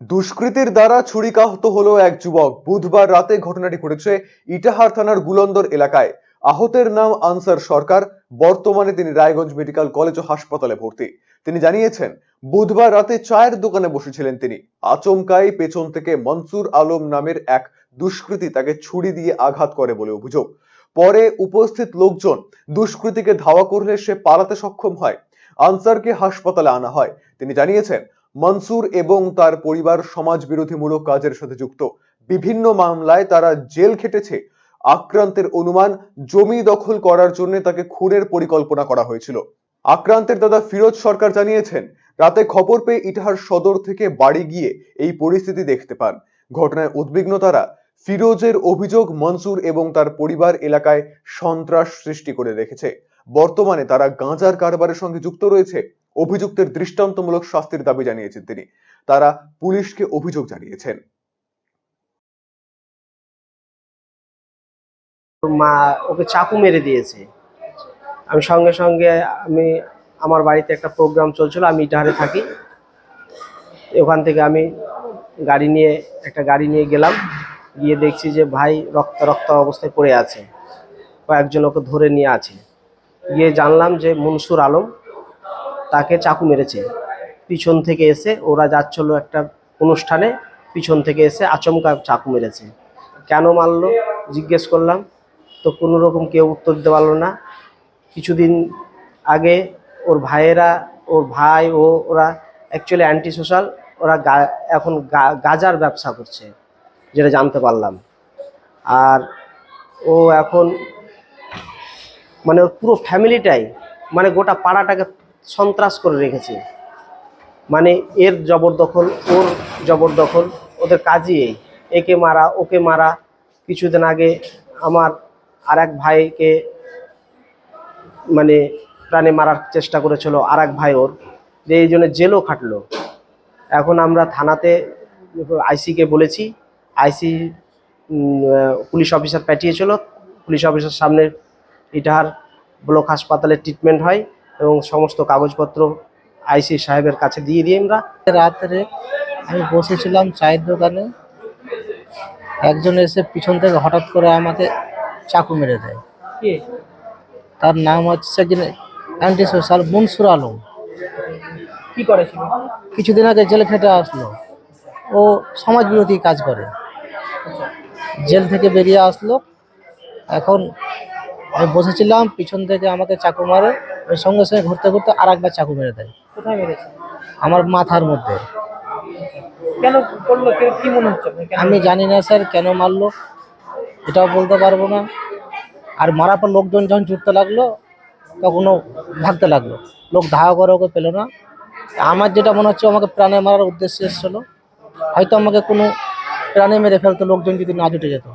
দুষ্কৃতীর দ্বারা ছুরিকাহত হলো এক যুবক। বুধবার রাতে ঘটনাটি ঘটেছে ইটাহার থানার গুলন্দর এলাকায়। আহতের নাম আনসার সরকার। বর্তমানে তিনি রায়গঞ্জ মেডিকেল কলেজ ও হাসপাতালে ভর্তি। তিনি জানিয়েছেন, বুধবার রাতে চায়ের দোকানে বসেছিলেন তিনি। আচমকাই পেছন থেকে মনসুর আলম নামের এক দুষ্কৃতী তাকে ছুরি দিয়ে আঘাত করে বলে অভিযোগ। পরে উপস্থিত লোকজন দুষ্কৃতীকে ধাওয়া করলে সে পালাতে সক্ষম হয়। আনসারকে হাসপাতালে আনা হয়। তিনি জানিয়েছেন মনসুর এবং তার পরিবার সমাজ বিরোধীমূলক কাজের সাথে যুক্ত। বিভিন্ন মামলায় তারা জেল খেটেছে। আক্রান্তের অনুমান জমি দখল করার জন্য তাকে খুনের পরিকল্পনা করা হয়েছিল। আক্রান্তের দাদা ফিরোজ সরকার জানিয়েছেন, রাতে খবর পেয়ে ইটাহার সদর থেকে বাড়ি গিয়ে এই পরিস্থিতি দেখতে পান। ঘটনায় উদ্বিগ্ন তারা। ফিরোজের অভিযোগ মনসুর এবং তার পরিবার এলাকায় সন্ত্রাস সৃষ্টি করে রেখেছে। বর্তমানে তারা গাঁজার কারবারের সঙ্গে যুক্ত রয়েছে। অভিযুক্তের দৃষ্টান্তমূলক শাস্তির দাবি জানিয়েছেন তিনি। তারা পুলিশকে অভিযোগ জানিয়েছেন। মা ওকে চাকু মেরে দিয়েছে। আমি সঙ্গে সঙ্গে আমি আমার বাড়িতে একটা প্রোগ্রাম চলছিল, আমি ইটাহারে থাকি। ওখান থেকে আমি গাড়ি নিয়ে, একটা গাড়ি নিয়ে গেলাম। গিয়ে দেখছি যে ভাই রক্ত রক্ত অবস্থায় পড়ে আছে। কয়েকজন ওকে ধরে নিয়ে আছে। গিয়ে জানলাম যে মনসুর আলম তাকে চাকু মেরেছে। পিছন থেকে এসে ওরা যাচ্ছিল একটা অনুষ্ঠানে, পিছন থেকে এসে আচমকা চাকু মেরেছে। কেন মারলো? জিজ্ঞেস করলাম। তো কোনো রকম কেউ উত্তর দিতে পারল না। কিছুদিন আগে ওর ভাইয়েরা, ওর ভাই ও ওরা অ্যাকচুয়ালি অ্যান্টি সোশ্যাল ওরা এখন গাজার ব্যবসা করছে, যেটা জানতে পারলাম। আর ও এখন মানে ওর পুরো ফ্যামিলিটাই মানে গোটা পাড়াটাকে সন্ত্রাস করে রেখেছে। মানে এর জবরদখল, ওর জবরদখল, ওদের কাজই এই। একে মারা, ওকে মারা, কিছুদিন আগে আমার আর এক ভাইকে মানে প্রাণে মারার চেষ্টা করেছিল আর এক ভাই ওর, যে এই জন্য জেলও খাটলো। এখন আমরা থানাতে আইসিকে বলেছি, আইসি পুলিশ অফিসার পাঠিয়েছিল। পুলিশ অফিসার সামনে ইটাহার ব্লক হাসপাতালে ট্রিটমেন্ট হয়। এবং সমস্ত কাগজপত্র আইসি সাহেবের কাছে দিয়ে দিই আমরা। রাত্রে আমি বসেছিলাম চায়ের দোকানে। একজন এসে পিছন থেকে হঠাৎ করে আমাকে চাকু মেরে দেয়। কে? তার নাম হচ্ছে একজন অ্যান্টি সোশ্যাল মনসুর আলম। কি করেছিল কিছুদিন আগে জেল খেটে আসলো। ও সমাজ বিরোধী কাজ করে। জেল থেকে বেরিয়ে আসলো। এখন আমি বসেছিলাম পিছন থেকে আমাকে চাকু মারে। সঙ্গে সঙ্গে ঘুরতে ঘুরতে আর একবার চাকু মেরে দেয়। কোথায় মেরেছে? আমার মাথার মধ্যে। কেন করল? কি মনে হচ্ছে আমি জানি না স্যার কেন মারলো? এটাও বলতে পারব না। আর মারার পর লোকজন যখন ছুটতে লাগল তখনও ভাগতে লাগল। লোক ধাওয়া করে ওকে পেল না। আমার যেটা মনে হচ্ছে আমাকে প্রাণে মারার উদ্দেশ্যে এসেছিল। হয়তো আমাকে কোনো প্রাণে মেরে ফেলতো লোকজন যদি না জুটে যেত।